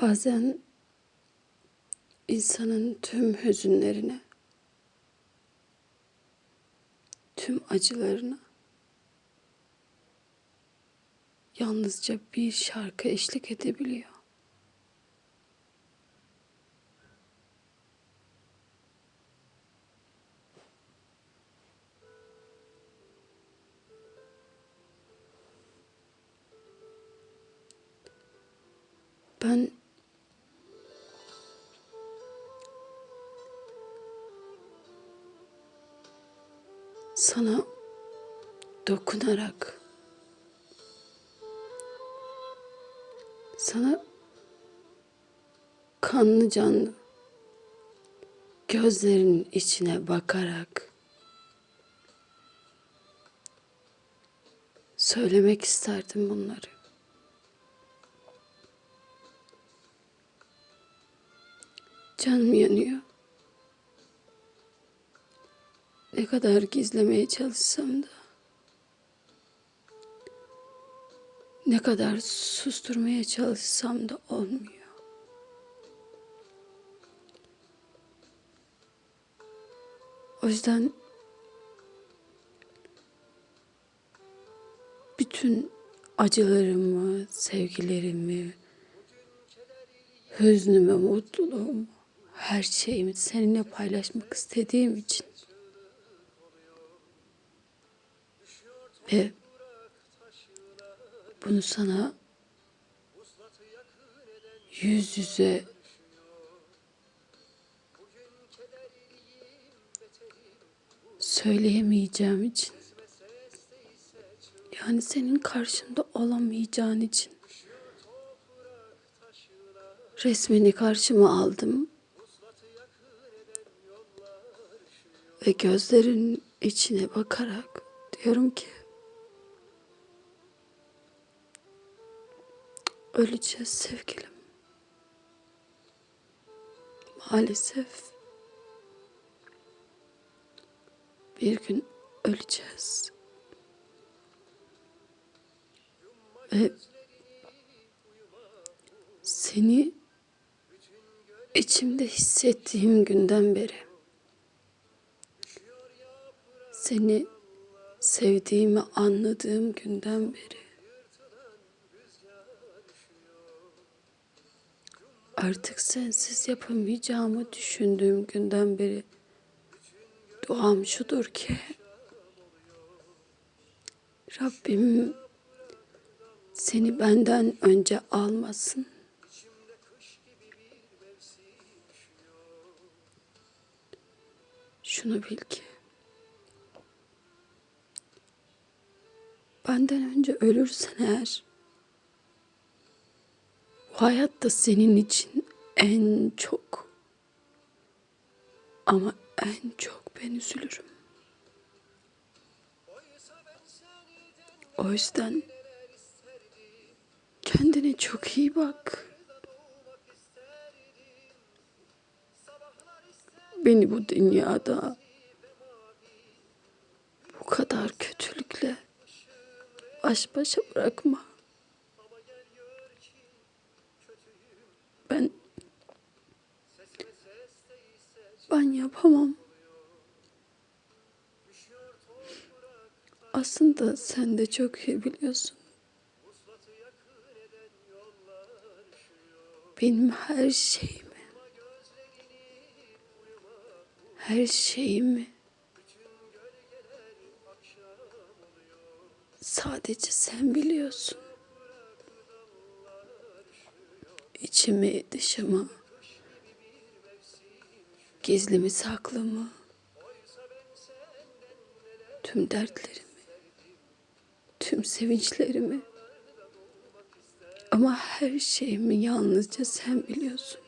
Bazen insanın tüm hüzünlerine, tüm acılarına yalnızca bir şarkı eşlik edebiliyor. Sana dokunarak sana kanlı canlı gözlerinin içine bakarak söylemek isterdim bunları. Canım yanıyor. Ne kadar gizlemeye çalışsam da ne kadar susturmaya çalışsam da olmuyor. O yüzden bütün acılarımı, sevgilerimi, hüznümü, mutluluğumu, her şeyimi seninle paylaşmak istediğim için ve bunu sana yüz yüze söyleyemeyeceğim için yani senin karşımda olamayacağın için resmini karşıma aldım ve gözlerin içine bakarak diyorum ki öleceğiz sevgilim. Maalesef bir gün öleceğiz. Ve seni içimde hissettiğim günden beri seni sevdiğimi anladığım günden beri artık sensiz yapamayacağımı düşündüğüm günden beri duam şudur ki Rabbim seni benden önce almasın. Şunu bil ki benden önce ölürsen eğer bu hayatta senin için en çok ama en çok ben üzülürüm. O yüzden kendine çok iyi bak. Beni bu dünyada bu kadar kötülükle baş başa bırakma. Ben ben yapamam. Aslında sen de çok iyi biliyorsun. Benim her şeyimi, her şeyimi sadece sen biliyorsun. İçimi, dışımı, gizlimi, saklımı, tüm dertlerimi, tüm sevinçlerimi. Ama her şeyimi yalnızca sen biliyorsun.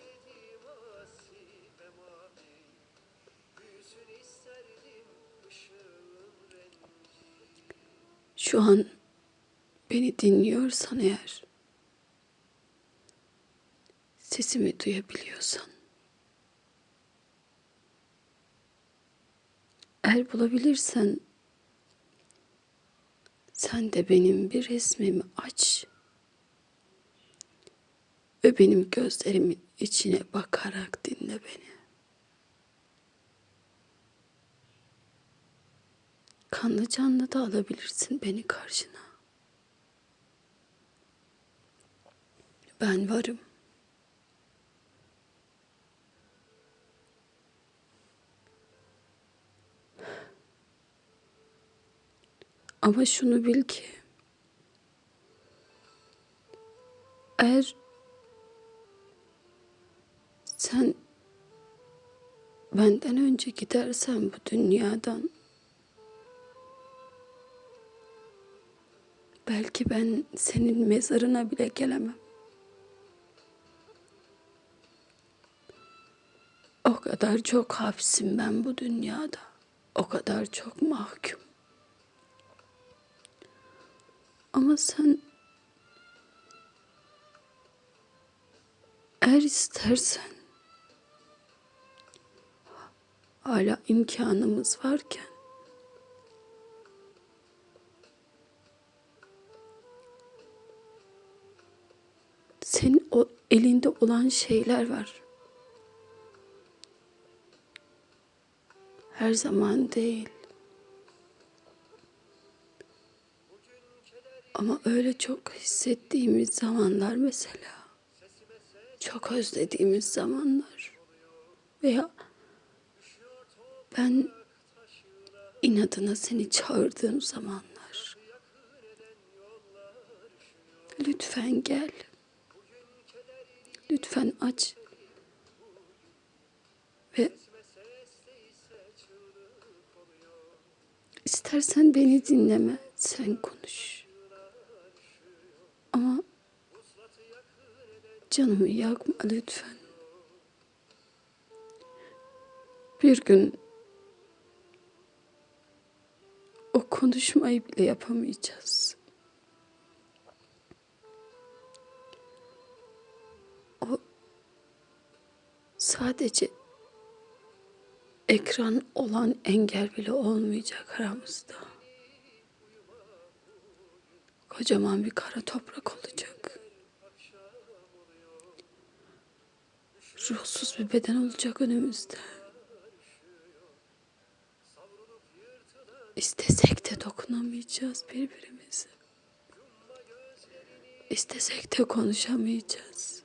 Şu an beni dinliyorsan eğer, sesimi duyabiliyorsan, eğer bulabilirsen, sen de benim bir resmimi aç. Ve benim gözlerimin içine bakarak dinle beni. Kanlı canlı da alabilirsin beni karşına. Ben varım. Ama şunu bil ki eğer sen benden önce gidersen bu dünyadan belki ben senin mezarına bile gelemem. O kadar çok hapsim ben bu dünyada. O kadar çok mahkum. Ama sen eğer istersen hala imkanımız varken senin o elinde olan şeyler var. Her zaman değil. Ama öyle çok hissettiğimiz zamanlar mesela. Çok özlediğimiz zamanlar. Veya ben inadına seni çağırdığım zamanlar. Lütfen gel. Lütfen aç. Ve istersen beni dinleme. Sen konuş. Ama canımı yakma lütfen. Bir gün o konuşmayı bile yapamayacağız. O sadece ekran olan engel bile olmayacak aramızda. Kocaman bir kara toprak olacak. Ruhsuz bir beden olacak önümüzde. İstesek de dokunamayacağız birbirimize. İstesek de konuşamayacağız.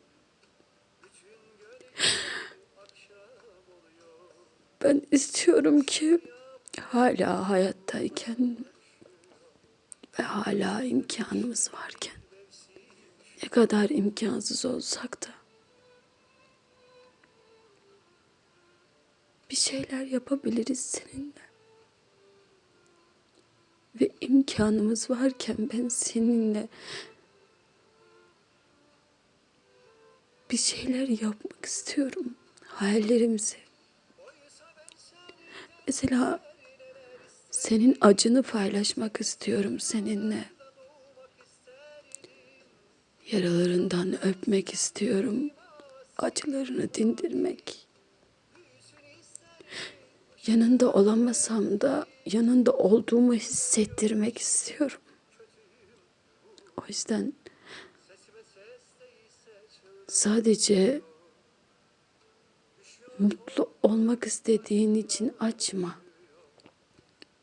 Ben istiyorum ki hala hayattayken ve hala imkanımız varken ne kadar imkansız olsak da bir şeyler yapabiliriz seninle. Ve imkanımız varken ben seninle bir şeyler yapmak istiyorum. Hayallerimizi. Mesela senin acını paylaşmak istiyorum seninle. Yaralarından öpmek istiyorum. Acılarını dindirmek. Yanında olamasam da yanında olduğumu hissettirmek istiyorum. O yüzden sadece mutlu olmak istediğin için açma.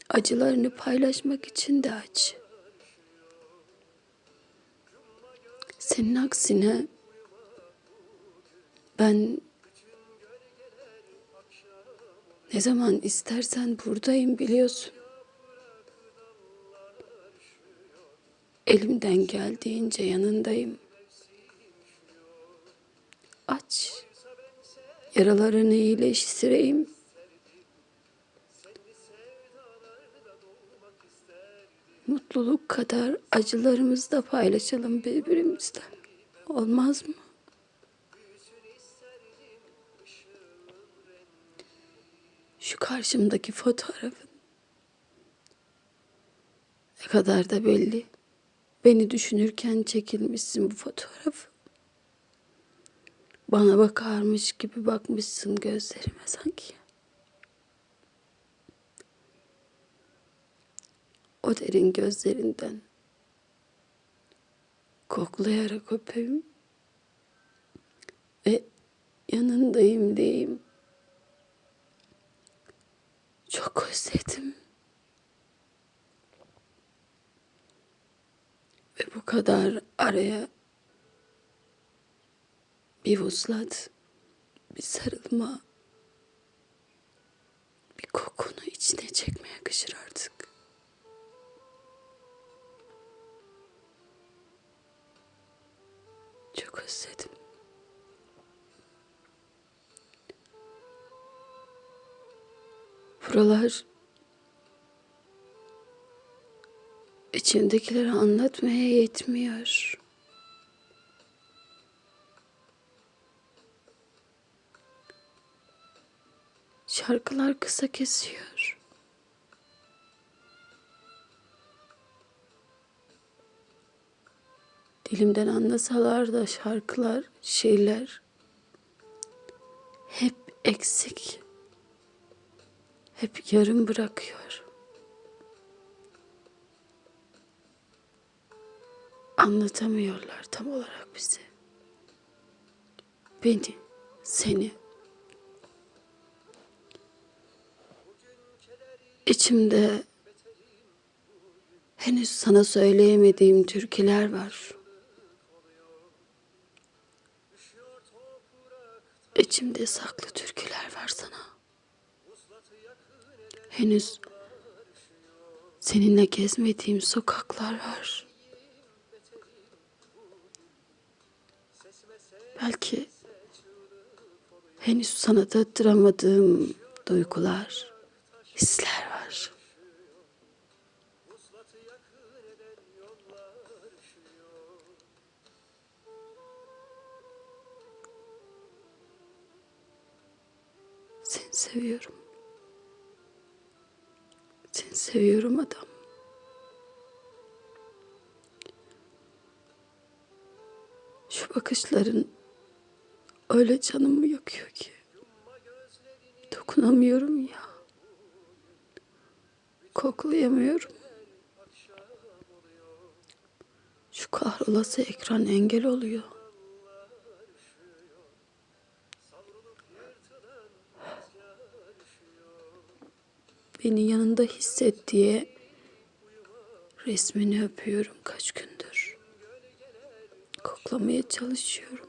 Acılarını paylaşmak için de aç. Senin aksine ben ne zaman istersen buradayım biliyorsun. Elimden geldiğince yanındayım. Aç. Yaralarını iyileştireyim. Mutluluk kadar acılarımızı da paylaşalım birbirimizle. Olmaz mı? Şu karşımdaki fotoğrafın ne kadar da belli. Beni düşünürken çekilmişsin bu fotoğrafı. Bana bakarmış gibi bakmışsın gözlerime sanki. O derin gözlerinden koklayarak öpeyim. ve yanındayım diyeyim. Çok özledim. Ve bu kadar araya bir vuslat, bir sarılma, bir kokunu içine çekmeye yakışır artık. Çok özledim. Buralar içimdekileri anlatmaya yetmiyor. Şarkılar kısa kesiyor. Dilimden anlasalar da şarkılar, şeyler hep eksik. Hep yarım bırakıyor. Anlatamıyorlar tam olarak bize. Beni, seni. İçimde henüz sana söyleyemediğim türküler var. İçimde saklı türküler var sana. Henüz seninle gezmediğim sokaklar var. Belki henüz sana tattıramadığım duygular, hisler var. Seni seviyorum. Seviyorum adam. Şu bakışların öyle canımı yakıyor ki. Dokunamıyorum ya. Koklayamıyorum. Şu kahrolası ekran engel oluyor. Beni yanında hisset diye resmini öpüyorum kaç gündür. Koklamaya çalışıyorum.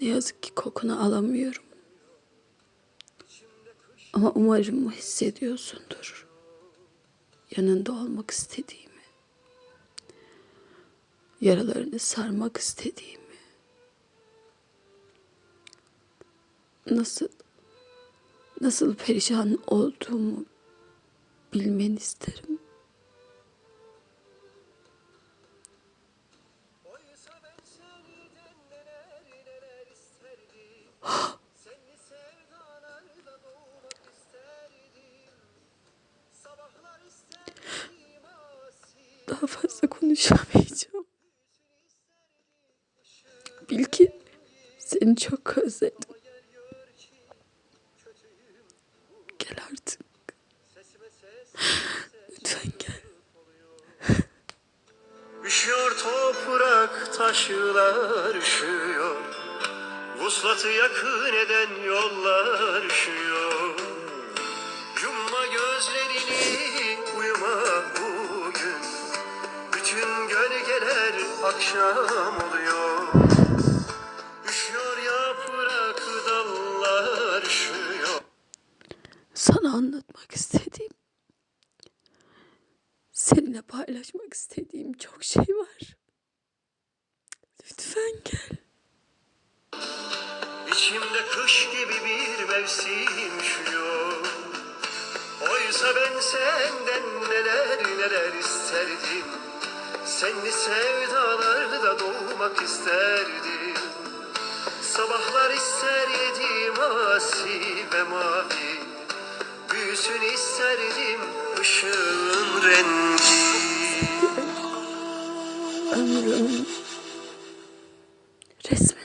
Ne yazık ki kokunu alamıyorum. Ama umarım hissediyorsundur. Yanında olmak istediğimi. Yaralarını sarmak istediğimi. Nasıl nasıl perişan olduğumu bilmeni isterim. Daha fazla konuşamayacağım. Bil ki seni çok özledim. Taşlar üşüyor. Vuslatı yakın eden yollar üşüyor. Yumma gözlerini uyuma bugün. Bütün gölgeler akşam oluyor. Üşüyor yaprak dallar üşüyor. Sana anlatmak istediğim, seninle paylaşmak istediğim çok şey var. Lütfen gel. İçimde kış gibi bir mevsim üşüyor. Oysa ben senden neler neler isterdim. Seni sevdalarda doğmak isterdim. Sabahlar ister yedim asi ve mavi. Büyüsün isterdim ışığın rengi Christmas.